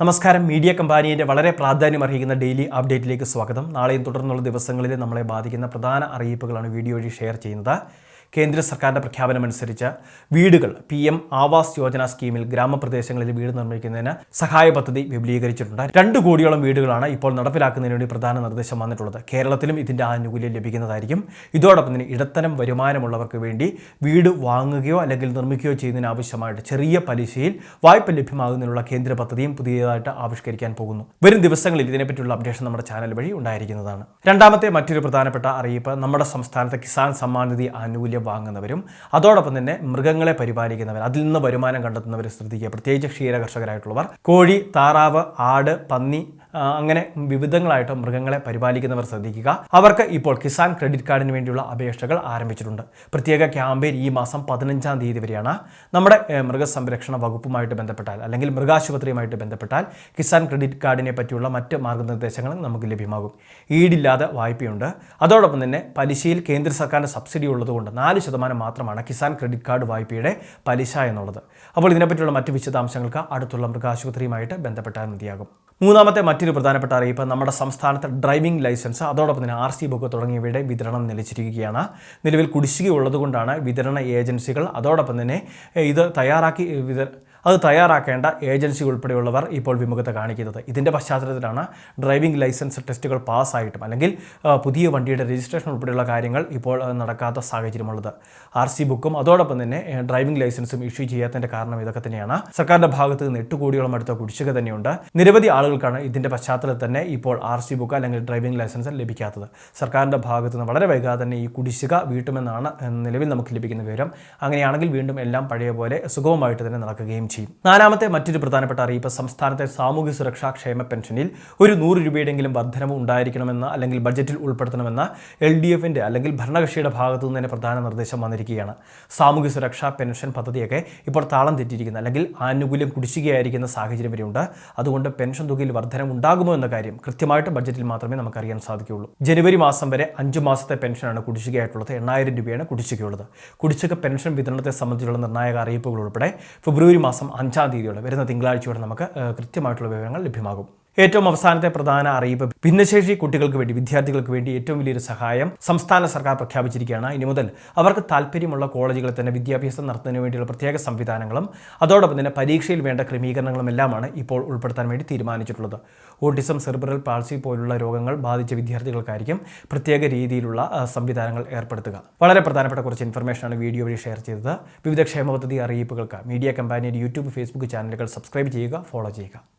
നമസ്കാരം. മീഡിയ കമ്പാനിയുടെ വളരെ പ്രാധാന്യം അർഹിക്കുന്ന ഡെയിലി അപ്ഡേറ്റിലേക്ക് സ്വാഗതം. നാളെയും തുടർന്നുള്ള ദിവസങ്ങളിൽ നമ്മളെ ബാധിക്കുന്ന പ്രധാന അറിയിപ്പുകളാണ് വീഡിയോ വഴി ഷെയർ ചെയ്യുന്നത്. കേന്ദ്ര സർക്കാരിന്റെ പ്രഖ്യാപനമനുസരിച്ച് വീടുകൾ പി എം ആവാസ് യോജന സ്കീമിൽ ഗ്രാമപ്രദേശങ്ങളിൽ വീട് നിർമ്മിക്കുന്നതിന് സഹായ പദ്ധതി വിപുലീകരിച്ചിട്ടുണ്ട്. രണ്ട് കോടിയോളം വീടുകളാണ് ഇപ്പോൾ നടപ്പിലാക്കുന്നതിന് വേണ്ടി പ്രധാന നിർദ്ദേശം വന്നിട്ടുള്ളത്. കേരളത്തിലും ഇതിന്റെ ആനുകൂല്യം ലഭിക്കുന്നതായിരിക്കും. ഇതോടൊപ്പം തന്നെ ഇടത്തരം വരുമാനമുള്ളവർക്ക് വേണ്ടി വീട് വാങ്ങുകയോ അല്ലെങ്കിൽ നിർമ്മിക്കുകയോ ചെയ്യുന്നതിന് ആവശ്യമായിട്ട് ചെറിയ പലിശയിൽ വായ്പ ലഭ്യമാകുന്നതിനുള്ള കേന്ദ്ര പദ്ധതിയും പുതിയതായിട്ട് ആവിഷ്കരിക്കാൻ പോകുന്നു. വരും ദിവസങ്ങളിൽ ഇതിനെപ്പറ്റിയുള്ള അപ്ഡേഷൻ നമ്മുടെ ചാനൽ വഴി ഉണ്ടായിരിക്കുന്നതാണ്. രണ്ടാമത്തെ മറ്റൊരു പ്രധാനപ്പെട്ട അറിയിപ്പ് നമ്മുടെ സംസ്ഥാനത്തെ കിസാൻ സമ്മാൻ നിധി ആനുകൂല്യം വാങ്ങുന്നവരും അതോടൊപ്പം തന്നെ മൃഗങ്ങളെ പരിപാലിക്കുന്നവർ അതിൽ നിന്ന് വരുമാനം കണ്ടെത്തുന്നവർ ശ്രദ്ധിക്കുക. പ്രത്യേകിച്ച് ക്ഷീര കർഷകരായിട്ടുള്ളവർ കോഴി താറാവ് ആട് പന്നി അങ്ങനെ വിവിധങ്ങളായിട്ട് മൃഗങ്ങളെ പരിപാലിക്കുന്നവർ ശ്രദ്ധിക്കുക. അവർക്ക് ഇപ്പോൾ കിസാൻ ക്രെഡിറ്റ് കാർഡിന് വേണ്ടിയുള്ള അപേക്ഷകൾ ആരംഭിച്ചിട്ടുണ്ട്. പ്രത്യേക ക്യാമ്പയിൻ ഈ മാസം പതിനഞ്ചാം തീയതി വരെയാണ്. നമ്മുടെ മൃഗസംരക്ഷണ വകുപ്പുമായിട്ട് ബന്ധപ്പെട്ടാൽ അല്ലെങ്കിൽ മൃഗാശുപത്രിയുമായിട്ട് ബന്ധപ്പെട്ടാൽ കിസാൻ ക്രെഡിറ്റ് കാർഡിനെ പറ്റിയുള്ള മറ്റ് മാർഗനിർദ്ദേശങ്ങൾ നമുക്ക് ലഭ്യമാകും. ഈടില്ലാതെ വായ്പയുണ്ട്. അതോടൊപ്പം തന്നെ പലിശയിൽ കേന്ദ്ര സർക്കാരിന്റെ സബ്സിഡി ഉള്ളതുകൊണ്ട് നാല് ശതമാനം മാത്രമാണ് കിസാൻ ക്രെഡിറ്റ് കാർഡ് വായ്പയുടെ പലിശ എന്നുള്ളത്. അപ്പോൾ ഇതിനെപ്പറ്റിയുള്ള മറ്റ് വിശദാംശങ്ങൾക്ക് അടുത്തുള്ള മൃഗാശുപത്രിയുമായിട്ട് ബന്ധപ്പെട്ടാൽ മതിയാകും. മൂന്നാമത്തെ മറ്റൊരു പ്രധാനപ്പെട്ട അറിയിപ്പ് നമ്മുടെ സംസ്ഥാനത്തെ ഡ്രൈവിംഗ് ലൈസൻസ് അതോടൊപ്പം തന്നെ ആർ സി ബുക്ക് തുടങ്ങിയവയുടെ വിതരണം നിലച്ചിരിക്കുകയാണ്. നിലവിൽ കുടിശ്ശിക ഉള്ളതുകൊണ്ടാണ് വിതരണ ഏജൻസികൾ അതോടൊപ്പം തന്നെ ഇത് തയ്യാറാക്കി വിത അത് തയ്യാറാക്കേണ്ട ഏജൻസി ഉൾപ്പെടെയുള്ളവർ ഇപ്പോൾ വിമുഖത കാണിക്കുന്നത്. ഇതിന്റെ പശ്ചാത്തലത്തിലാണ് ഡ്രൈവിംഗ് ലൈസൻസ് ടെസ്റ്റുകൾ പാസ്സായിട്ടും അല്ലെങ്കിൽ പുതിയ വണ്ടിയുടെ രജിസ്ട്രേഷൻ ഉൾപ്പെടെയുള്ള കാര്യങ്ങൾ ഇപ്പോൾ നടക്കാത്ത സാഹചര്യമുള്ളത്. ആർ സി ബുക്കും അതോടൊപ്പം തന്നെ ഡ്രൈവിംഗ് ലൈസൻസും ഇഷ്യൂ ചെയ്യാത്തതിന്റെ കാരണം ഇതൊക്കെ തന്നെയാണ്. സർക്കാരിന്റെ ഭാഗത്ത് നിന്ന് എട്ട് കോടിയോളം അടുത്ത കുടിശ്ശിക തന്നെയുണ്ട്. നിരവധി ആളുകൾക്കാണ് ഇതിന്റെ പശ്ചാത്തലത്തിൽ തന്നെ ഇപ്പോൾ ആർ സി ബുക്ക് അല്ലെങ്കിൽ ഡ്രൈവിംഗ് ലൈസൻസ് ലഭിക്കാത്തത്. സർക്കാരിന്റെ ഭാഗത്ത് നിന്ന് വളരെ വൈകാതെ തന്നെ ഈ കുടിശ്ശിക വീട്ടുമെന്നാണ് നിലവിൽ നമുക്ക് ലഭിക്കുന്ന വിവരം. അങ്ങനെയാണെങ്കിൽ വീണ്ടും എല്ലാം പഴയ പോലെ സുഗമമായിട്ട് തന്നെ നടക്കുകയും ചെയ്യും. നാലാമത്തെ മറ്റൊരു പ്രധാനപ്പെട്ട അറിയിപ്പ് സംസ്ഥാനത്തെ സാമൂഹ്യ സുരക്ഷാ ക്ഷേമ പെൻഷനിൽ ഒരു നൂറ് രൂപയുടെയെങ്കിലും വർധനവ് ഉണ്ടായിരിക്കണമെന്ന് അല്ലെങ്കിൽ ബജറ്റിൽ ഉൾപ്പെടുത്തണമെന്ന എൽ ഡി എഫിന്റെ അല്ലെങ്കിൽ ഭരണകക്ഷിയുടെ ഭാഗത്തു നിന്ന് തന്നെ പ്രധാന നിർദ്ദേശം വന്നിരിക്കുകയാണ്. സാമൂഹ്യ സുരക്ഷാ പെൻഷൻ പദ്ധതിയൊക്കെ ഇപ്പോൾ താളം തെറ്റിയിരിക്കുന്ന. അല്ലെങ്കിൽ ആനുകൂല്യം കുടിശ്ശികയായിരിക്കുന്ന സാഹചര്യം വരെയുണ്ട്. അതുകൊണ്ട് പെൻഷൻ തുകയിൽ വർധനം ഉണ്ടാകുമോ എന്ന കാര്യം കൃത്യമായിട്ട് ബജറ്റിൽ മാത്രമേ നമുക്കറിയാൻ സാധിക്കുകയുള്ളൂ. ജനുവരി മാസം വരെ അഞ്ച് മാസത്തെ പെൻഷനാണ് കുടിശ്ശികയായിട്ടുള്ളത്. എണ്ണായിരം രൂപയാണ് കുടിശ്ശികയുള്ളത്. കുടിശ്ശിക പെൻഷൻ വിതരണത്തെ സംബന്ധിച്ചുള്ള നിർണായക അറിയിപ്പുകൾ ഉൾപ്പെടെ ഫെബ്രുവരി മാസം അഞ്ചാം തീയതിയോടെ വരുന്ന തിങ്കളാഴ്ചയോടെ നമുക്ക് കൃത്യമായിട്ടുള്ള വിവരങ്ങൾ ലഭ്യമാകും. ഏറ്റവും അവസാനത്തെ പ്രധാന അറിയിപ്പ് ഭിന്നശേഷി കുട്ടികൾക്ക് വേണ്ടി വിദ്യാർത്ഥികൾക്ക് വേണ്ടി ഏറ്റവും വലിയൊരു സഹായം സംസ്ഥാന സർക്കാർ പ്രഖ്യാപിച്ചിരിക്കുകയാണ്. ഇനി മുതൽ അവർക്ക് താല്പര്യമുള്ള കോളേജുകളിൽ തന്നെ വിദ്യാഭ്യാസം നടത്തുന്നതിന് വേണ്ടിയുള്ള പ്രത്യേക സംവിധാനങ്ങളും അതോടൊപ്പം തന്നെ പരീക്ഷയിൽ വേണ്ട ക്രമീകരണങ്ങളും എല്ലാമാണ് ഇപ്പോൾ ഉൾപ്പെടുത്താൻ വേണ്ടി തീരുമാനിച്ചിട്ടുള്ളത്. ഓട്ടിസം സെർബറൽ പാൾസി പോലുള്ള രോഗങ്ങൾ ബാധിച്ച വിദ്യാർത്ഥികൾക്കായിരിക്കും പ്രത്യേക രീതിയിലുള്ള സംവിധാനങ്ങൾ ഏർപ്പെടുത്തുക. വളരെ പ്രധാനപ്പെട്ട കുറച്ച് ഇൻഫർമേഷനാണ് വീഡിയോ വഴി ഷെയർ ചെയ്തത്. വിവിധ ക്ഷേമ പദ്ധതി അറിയിപ്പുകൾക്ക് മീഡിയ കമ്പാനിയുടെ യൂട്യൂബ് ഫേസ്ബുക്ക് ചാനലുകൾ സബ്സ്ക്രൈബ് ചെയ്യുക ഫോളോ ചെയ്യുക.